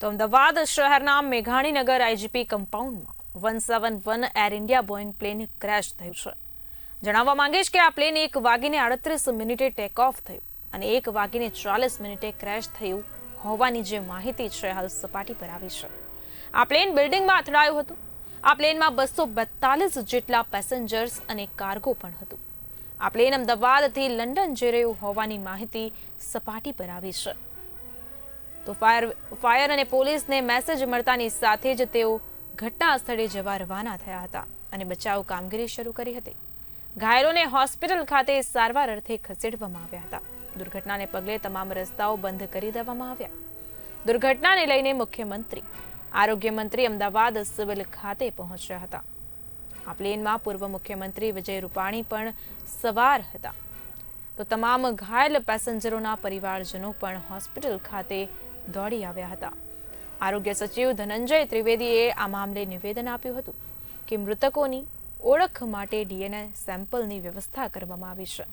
તો અમદાવાદ શહેરના Meghaninagar IGP કમ્પાઉન્ડમાં one seven one Air India Boeing plane crash થયું છે. જણાવવા માંગીશ કે આ પ્લેન એક વાગીને આડત્રીસ મિનિટે ટેક ઓફ થયું અને એક વાગીને ચાલીસ મિનિટે ક્રેશ થયું હોવાની જે માહિતી છે, હાલ સપાટી પર આવી છે. આ પ્લેન બિલ્ડિંગમાં અથડાયું હતું. આ પ્લેનમાં બસો બેતાલીસ જેટલા પેસેન્જર્સ અને કાર્ગો પણ હતું. આ પ્લેન અમદાવાદથી લંડન જઈ રહ્યું હોવાની માહિતી સપાટી પર આવી છે. તો ફાયર ફાયર અને પોલીસને મેસેજ મળતાની સાથે જ તેઓ ઘટના સ્થળે જવા રવાના થયા હતા અને બચાવ કામગીરી શરૂ કરી હતી. ઘાયલોને હોસ્પિટલ ખાતે સારવાર અર્થે ખસેડવામાં આવ્યા હતા. દુર્ઘટનાને પગલે તમામ રસ્તાઓ બંધ કરી દેવામાં આવ્યા. દુર્ઘટનાને લઈને મુખ્યમંત્રી, આરોગ્ય મંત્રી અમદાવાદ સિવિલ ખાતે પહોંચ્યા હતા. આ પ્લેનમાં પૂર્વ મુખ્યમંત્રી વિજય રૂપાણી પણ સવાર હતા. તો તમામ ઘાયલ પેસેન્જરોના પરિવારજનો પણ હોસ્પિટલ ખાતે દોડી આવ્યા હતા. આરોગ્ય સચિવ ધનંજય ત્રિવેદીએ આ મામલે નિવેદન આપ્યું હતું કે મૃતકોની ઓળખ માટે ડીએનએ સેમ્પલની વ્યવસ્થા કરવામાં આવી છે.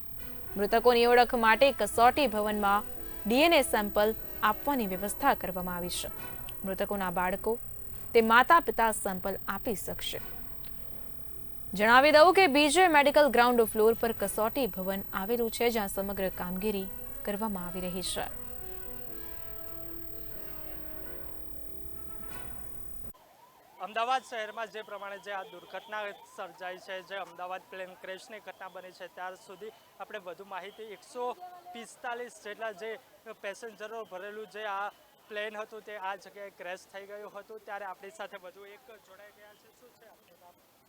મૃતકોની ઓળખ માટે કસોટી ભવનમાં ડીએનએ સેમ્પલ આપવાની વ્યવસ્થા કરવામાં આવી છે. મૃતકોના બાળકો તે માતા પિતા સેમ્પલ આપી શકશે. જણાવી દઉં કે બીજે મેડિકલ ગ્રાઉન્ડ ફ્લોર પર કસોટી ભવન આવેલું છે, જ્યાં સમગ્ર કામગીરી કરવામાં આવી રહી છે. અમદાવાદ શહેરમાં જે પ્રમાણે જે આ દુર્ઘટના સર્જાઈ છે જે અમદાવાદ પ્લેન ક્રેશની ઘટના બની છે ત્યાર સુધી આપણે વધુ માહિતી એકસો પિસ્તાલીસ જેટલા જે પેસેન્જરો ભરેલું જે આ પ્લેન હતું તે આ જગ્યાએ ક્રેશ થઈ ગયું હતું. ત્યારે આપણી સાથે વધુ એક જોડાઈ ગયા છે. શું છે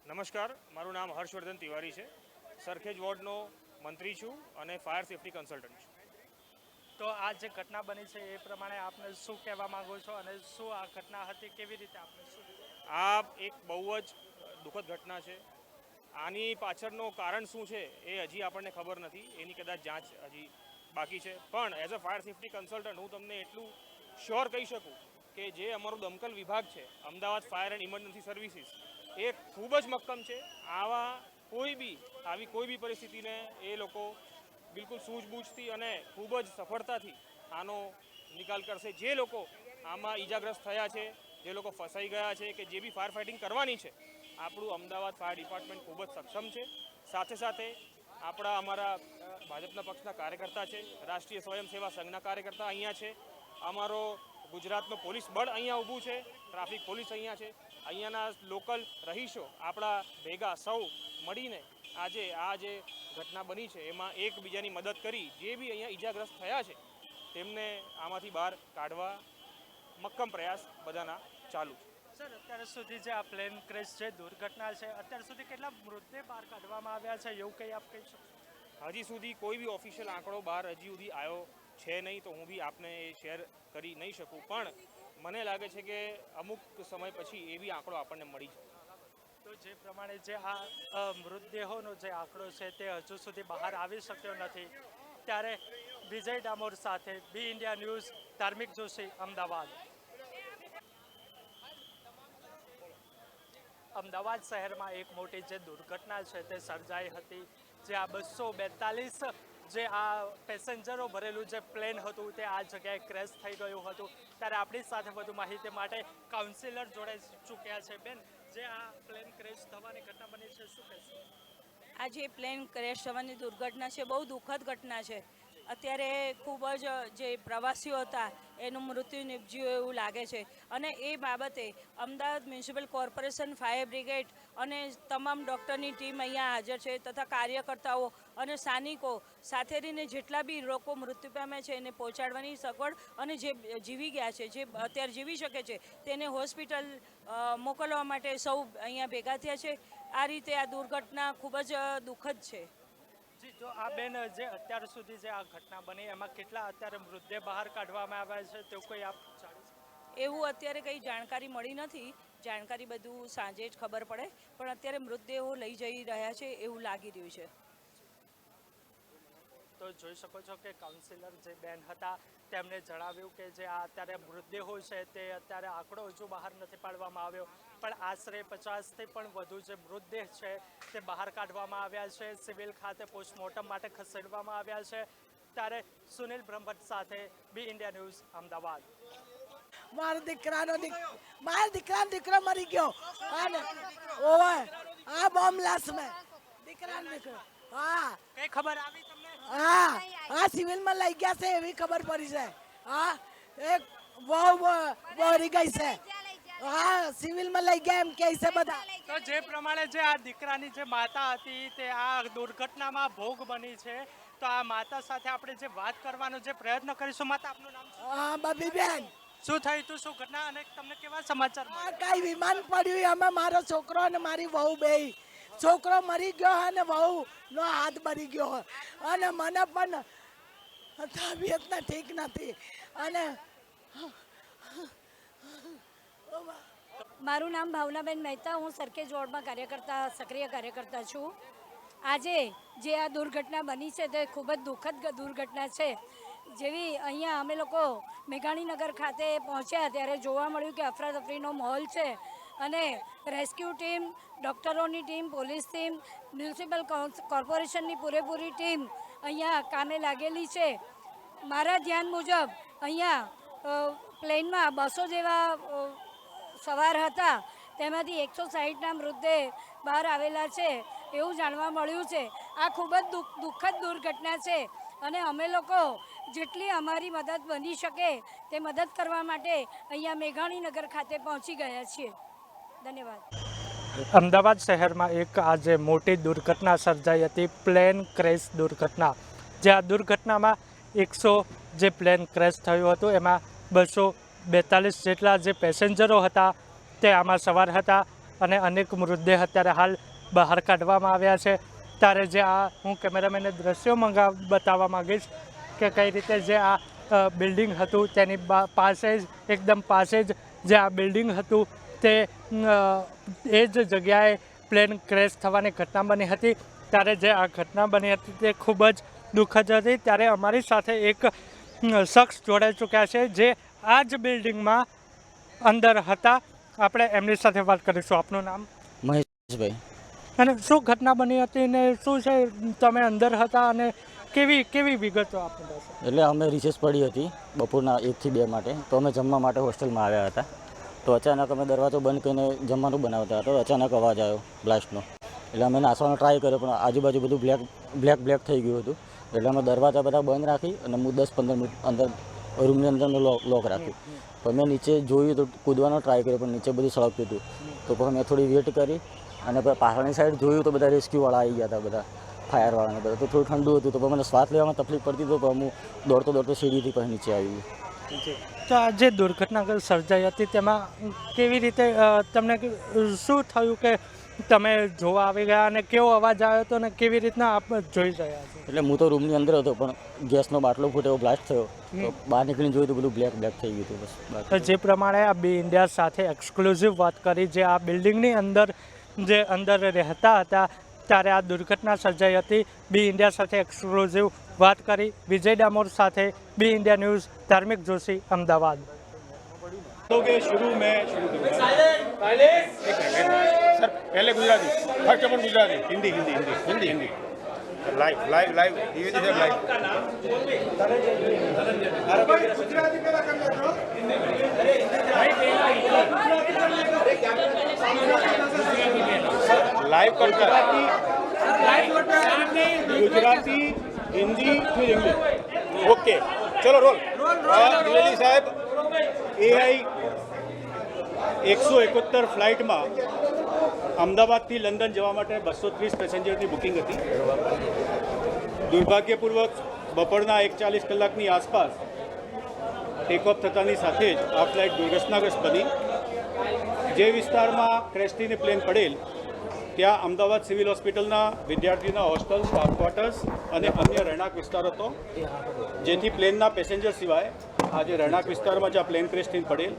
નમસ્કાર મારું નામ હર્ષવર્ધન તિવારી છે. સરખેજ વોર્ડનો મંત્રી છું અને ફાયર સેફટી કન્સલ્ટન્ટ છું. તો આ જે ઘટના બની છે એ પ્રમાણે આપને શું કહેવા માંગો છો અને શું આ ઘટના હતી કેવી રીતે આપને શું આ એક બહુ જ દુઃખદ ઘટના છે. આની પાછળનો કારણ શું છે એ હજી આપણને ખબર નથી. એની કદાચ જાંચ હજી બાકી છે. પણ as a fire safety consultant હું તમને એટલું શ્યોર કહી શકું કે જે અમારો દમકલ વિભાગ છે, Ahmedabad fire and emergency services એ ખૂબ જ મક્કમ છે. આવા કોઈ બી, આવી કોઈ બી પરિસ્થિતિને એ લોકો બિલકુલ સૂઝબૂછથી અને ખૂબ જ સફળતાથી આનો નિકાલ કરશે. જે લોકો આમાં ઈજાગ્રસ્ત થયા છે જે લોકો ફસાઈ ગયા છે કે જે બી ફાયર ફાઇટિંગ કરવાની છે, આપણું અમદાવાદ ફાયર ડિપાર્ટમેન્ટ ખૂબ જ સક્ષમ છે. સાથે સાથે આપણા અમારા ભાજપના પક્ષના કાર્યકર્તા છે, રાષ્ટ્રીય સ્વયંસેવા સંઘના કાર્યકર્તા અહીંયા છે. અમારો ગુજરાતનો પોલીસ બળ અહીંયા ઊભું છે, ટ્રાફિક પોલીસ અહીંયા છે. અહીંયાના લોકલ રહીશો, આપણા ભેગા સૌ મળીને આજે, આ જે ઘટના બની છે, એમાં એકબીજાની મદદ કરી, જે બી અહીંયા ઈજાગ્રસ્ત થયા છે, તેમને આમાંથી બહાર કાઢવા મક્કમ પ્રયાસ બધાના ચાલુ છે. સર અત્યાર સુધી જે આ પ્લેન ક્રેશ છે દુર્ઘટના છે અત્યાર સુધી કેટલા મૃતદેહ બહાર કાઢવામાં આવ્યા છે એવું કંઈ આપ કહી શકો? હજી સુધી કોઈ બી ઓફિશિયલ આંકડો બહાર હજી સુધી આવ્યો છે નહીં તો હું બી આપને એ શેર કરી નહીં શકું. પણ મને લાગે છે કે અમુક સમય પછી એ બી આંકડો આપણને મળી જાય. તો જે પ્રમાણે જે આ મૃતદેહોનો જે આંકડો છે તે હજુ સુધી બહાર આવી શક્યો નથી. ત્યારે વિજય ડામોર સાથે બી ઇન્ડિયા ન્યૂઝ ધાર્મિક જોશી અમદાવાદ. અમદાવાદ શહેરમાં એક મોટી જે દુર્ઘટના છે તે સર્જાઈ હતી, જે આ બસો બેતાલીસ જે આ પેસેન્જરો ભરેલું જે પ્લેન હતું તે આ જગ્યાએ ક્રેશ થઈ ગયું હતું. ત્યારે આપણી સાથે વધુ માહિતી માટે કાઉન્સિલર જોડે ચૂક્યા છે. બેન, જે આ પ્લેન ક્રેશ થવાની ઘટના બની છે, શું કહેશો? આ જે પ્લેન ક્રેશ થવાની દુર્ઘટના છે, બહુ દુઃખદ ઘટના છે. અત્યારે ખૂબ જ, જે પ્રવાસીઓ હતા, એનું મૃત્યુ નિપજ્યું એવું લાગે છે. અને એ બાબતે Ahmedabad municipal corporation, fire brigade અને તમામ ડૉક્ટરની ટીમ અહીંયા હાજર છે તથા કાર્યકર્તાઓ અને સ્થાનિકો સાથે રહીને જેટલા બી લોકો મૃત્યુ પામ્યા છે એને પહોંચાડવાની સગવડ અને જે જીવી ગયા છે, જે અત્યારે જીવી શકે છે તેને હોસ્પિટલ મોકલવા માટે સૌ અહીંયા ભેગા થયા છે. આ રીતે આ દુર્ઘટના ખૂબ જ દુઃખદ છે. તો આ બેન જે અત્યાર સુધી જે આ ઘટના બની એમાં કેટલા અત્યારે મૃતદેહ બહાર કાઢવામાં આવ્યા છે તેવું કોઈ આપ એવું અત્યારે કંઈ જાણકારી મળી નથી. જાણકારી બધું સાંજે જ ખબર પડે પણ અત્યારે મૃતદેહો લઈ જઈ રહ્યા છે એવું લાગી રહ્યું છે. તો જોઈ શકો છો કે કાઉન્સિલર જે બેન હતા તેમણે જણાવ્યું કે જે આ અત્યારે મૃતદેહો છે તે અત્યારે આંકડો હજુ બહાર નથી પાડવામાં આવ્યો. પણ આશરે પચાસથી પણ વધુ જે મૃતદેહ છે તે બહાર કાઢવામાં આવ્યા છે. સિવિલ ખાતે પોસ્ટમોર્ટમ માટે ખસેડવામાં આવ્યા છે. ત્યારે સુનિલ બ્રહ્મભટ્ટ સાથે બી ઇન્ડિયા ન્યૂઝ અમદાવાદ. મારા દીકરાનો દીક મારા દીકરાનો દીકરો મરી ગયો. અને ઓવે આ બોમ્બ લાસ મેં. દીકરાનો દીકરો. હા. કઈ ખબર આવી તમને? હા. હા સિવિલમાં લઈ ગયા છે એવી ખબર પડી છે. હા. એક બહુ બોરી ગઈ છે. હા સિવિલમાં લઈ ગયા એમ કહે છે બધા. તો જે પ્રમાણે જે આ દીકરાની જે માતા હતી તે આ દુર્ઘટનામાં ભોગ બની છે. તો આ માતા સાથે આપણે જે વાત કરવાનો જે પ્રયત્ન કરીશું માતા આપનું નામ હા બબી બેન શું થયું હતું શું ઘટના? અને તમને કેવા સમાચાર કાંઈ આ કઈ વિમાન પડ્યું એમાં મારો છોકરો અને મારી વહુ બે છોકરો મરી ગયો અને વહુ નો હાથ મરી ગયો અને મને પણ તબિયત ઠીક નથી. અને મારું નામ ભાવનાબેન મહેતા, હું સરખેજ વોર્ડમાં કાર્યકર્તા, સક્રિય કાર્યકર્તા છું. આજે જે આ દુર્ઘટના બની છે તે ખૂબ જ દુઃખદ દુર્ઘટના છે. જેવી અહીંયા અમે લોકો મેઘાણીનગર ખાતે પહોંચ્યા ત્યારે જોવા મળ્યું કે અફરાતફરીનો માહોલ છે અને રેસ્ક્યુ ટીમ, ડૉક્ટરોની ટીમ, પોલીસ ટીમ, મ્યુનિસિપલ કોર્પોરેશનની પૂરેપૂરી ટીમ અહીંયા કામે લાગેલી છે. મારા ધ્યાન મુજબ અહીંયા પ્લેનમાં બસો જેવા સવાર હતા. તેમાંથી એકસો સાહીઠના મૃતદેહ બહાર આવેલા છે એવું જાણવા મળ્યું છે. આ ખૂબ જ દુઃખ, દુઃખદ દુર્ઘટના છે અને અમે લોકો જેટલી અમારી મદદ બની શકે તે મદદ કરવા માટે અહીંયા મેઘાણીનગર ખાતે પહોંચી ગયા છીએ. ધન્યવાદ. અમદાવાદ શહેરમાં એક આજે મોટી દુર્ઘટના સર્જાઈ હતી, પ્લેન ક્રેશ દુર્ઘટના. જે આ દુર્ઘટનામાં એકસો જે પ્લેન ક્રેશ થયું હતું, એમાં બસો બેતાલીસ જેટલા જે પેસેન્જરો હતા તે આમાં સવાર હતા અને અનેક મૃતદેહ અત્યારે હાલ બહાર કાઢવામાં આવ્યા છે. ત્યારે જે આ હું કેમેરામેનને દ્રશ્યો મંગા બતાવવા માંગીશ કે કઈ રીતે જે આ બિલ્ડિંગ હતું તેની પાસે જ, એકદમ પાસે જ જે આ બિલ્ડિંગ હતું તે એ જ જગ્યાએ પ્લેન ક્રેશ થવાની ઘટના બની હતી. ત્યારે જે આ ઘટના બની હતી તે ખૂબ જ દુઃખદ હતી. ત્યારે અમારી સાથે એક શખ્સ જોડાઈ ચૂક્યા છે જે આ જ બિલ્ડિંગમાં અંદર હતા. આપણે એમની સાથે વાત કરીશું. આપનું નામ? મહેશભાઈ. અને શું ઘટના બની હતી ને શું છે? તમે અંદર હતા અને કેવી કેવી વિગતો આપી એટલે અમે રિસેસ પડી હતી બપોરના એકથી બે માટે. તો અમે જમવા માટે હોસ્ટેલમાં આવ્યા હતા. તો અચાનક અમે દરવાજો બંધ કરીને જમવાનું બનાવતા હતા. અચાનક અવાજ આવ્યો બ્લાસ્ટનો. એટલે અમે નાસવાનો ટ્રાય કર્યો પણ આજુબાજુ બધું બ્લેક બ્લેક બ્લેક થઈ ગયું હતું. એટલે અમે દરવાજા બધા બંધ રાખી અને હું દસ પંદર મિનિટ અંદર રૂમની અંદર લોક લોક રાખ્યું. તો મેં નીચે જોયું તો કૂદવાનો ટ્રાય કર્યો પણ નીચે બધું સળગતું હતું. તો પછી મેં થોડી વેટ કરી અને પછી પાછળની સાઈડ જોયું તો બધા રેસ્ક્યુવાળા આવી ગયા હતા બધા ફાયરવાળાને બધા. તો થોડું ઠંડુ હતું તો મને શ્વાસ લેવામાં તકલીફ પડતી તો હું દોડતો દોડતો સીડીથી પછી નીચે આવી ગયો. તો આ જે દુર્ઘટના સર્જાઈ હતી તેમાં કેવી રીતે તમને શું થયું કે તમે જોવા આવી ગયા અને કેવો અવાજ આવ્યો હતો અને કેવી રીતના આપ જોઈ રહ્યા છો એટલે હું તો રૂમની અંદર હતો પણ ગેસનો બાટલો ફૂટ્યો બ્લાસ્ટ થયો તો બહાર નીકળીને જોયું તો બધું બ્લેક બ્લેક થઈ ગયું હતું બસ બાકી તો જે પ્રમાણે આ બી ઇન્ડિયા સાથે એક્સક્લુઝિવ વાત કરી જે આ બિલ્ડિંગની અંદર જે અંદર રહેતા હતા ત્યારે આ દુર્ઘટના સર્જાઈ હતી બી ઇન્ડિયા સાથે એક્સક્લુઝિવ વાત કરી વિજય ડામોર સાથે બી ઇન્ડિયા ન્યૂઝ ધાર્મિક જોશી અમદાવાદ लोगे शुरू में शुरू करूंगा एक मिनट सर पहले गुजराती फर्स्ट अपन Gujarati Hindi Hindi Hindi Hindi Hindi live live live धीरे धीरे लाइव लाइव करता गुजराती हिंदी फिर इंग्लिश ओके चलो रोल દ્વિવેદી સાહેબ એઆઈ એકસો એકોતેર ફ્લાઇટમાં અમદાવાદથી લંડન જવા માટે બસો ત્રીસ પેસેન્જરની બુકિંગ હતી. દુર્ભાગ્યપૂર્વક બપોરના એક ચાલીસ કલાકની આસપાસ ટેકઓફ થતાની સાથે જ આ ફ્લાઇટ દુર્ઘટનાગ્રસ્ત બની. જે વિસ્તારમાં ક્રેસ્ટીને પ્લેન પડેલ, ત્યાં અમદાવાદ સિવિલ હોસ્પિટલના વિદ્યાર્થીઓના હોસ્ટેલ સ્ટાફ ક્વાર્ટર્સ અને અન્ય રહેણાંક વિસ્તાર હતો. જેથી પ્લેનના પેસેન્જર સિવાય આજે જે રહેણાંક વિસ્તારમાં જ્યાં પ્લેન ક્રેશથી પડેલ.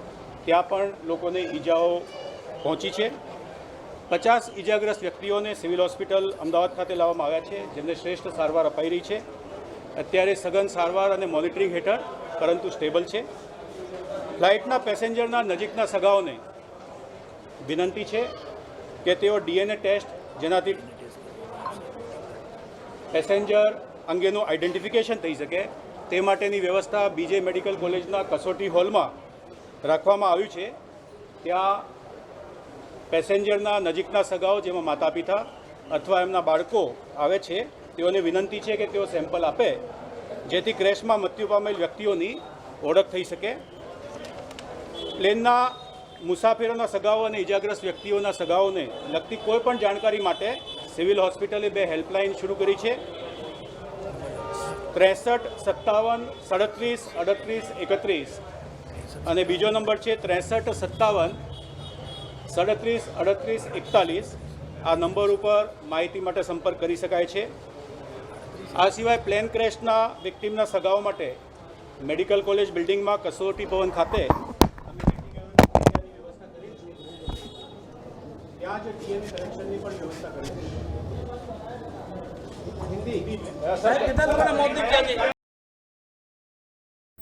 ત્યાં પણ લોકોને ઈજાઓ પહોંચી છે. પચાસ ઈજાગ્રસ્ત વ્યક્તિઓને સિવિલ હોસ્પિટલ અમદાવાદ ખાતે લાવવામાં આવ્યા છે, જેમને શ્રેષ્ઠ સારવાર અપાઈ રહી છે. અત્યારે સઘન સારવાર અને મોનિટરિંગ હેઠળ પરંતુ સ્ટેબલ છે. ફ્લાઇટના પેસેન્જરના નજીકના સગાઓને વિનંતી છે કે તેઓ ડીએનએ ટેસ્ટ જેનાથી પેસેન્જર અંગેનું આઈડેન્ટિફિકેશન થઈ શકે તે માટેની વ્યવસ્થા બીજે મેડિકલ કોલેજના કસોટી હોલમાં રાખવામાં આવ્યું છે. ત્યાં પેસેન્જરના નજીકના સગાઓ જેમાં માતા પિતા અથવા એમના બાળકો આવે છે, તેઓને વિનંતી છે કે તેઓ સેમ્પલ આપે, જેથી ક્રેશમાં મૃત્યુ પામેલ વ્યક્તિઓની ઓળખ થઈ શકે. પ્લેનના મુસાફરોના સગાઓ અને ઇજાગ્રસ્ત વ્યક્તિઓના સગાઓને લગતી કોઈપણ જાણકારી માટે સિવિલ હોસ્પિટલે બે હેલ્પલાઇન શરૂ કરી છે. ત્રેસઠ, સત્તાવન, સાડત્રીસ, અડત્રીસ, એકત્રીસ અને બીજો નંબર છે ત્રેસઠ સત્તાવન, સાડત્રીસ અડત્રીસ એકતાલીસ. આ નંબર ઉપર માહિતી માટે સંપર્ક કરી શકાય છે. આ સિવાય પ્લેન ક્રેશના વિક્ટીમના સગાઓ માટે મેડિકલ કોલેજ બિલ્ડિંગમાં કસોટી ભવન ખાતે હિન્દી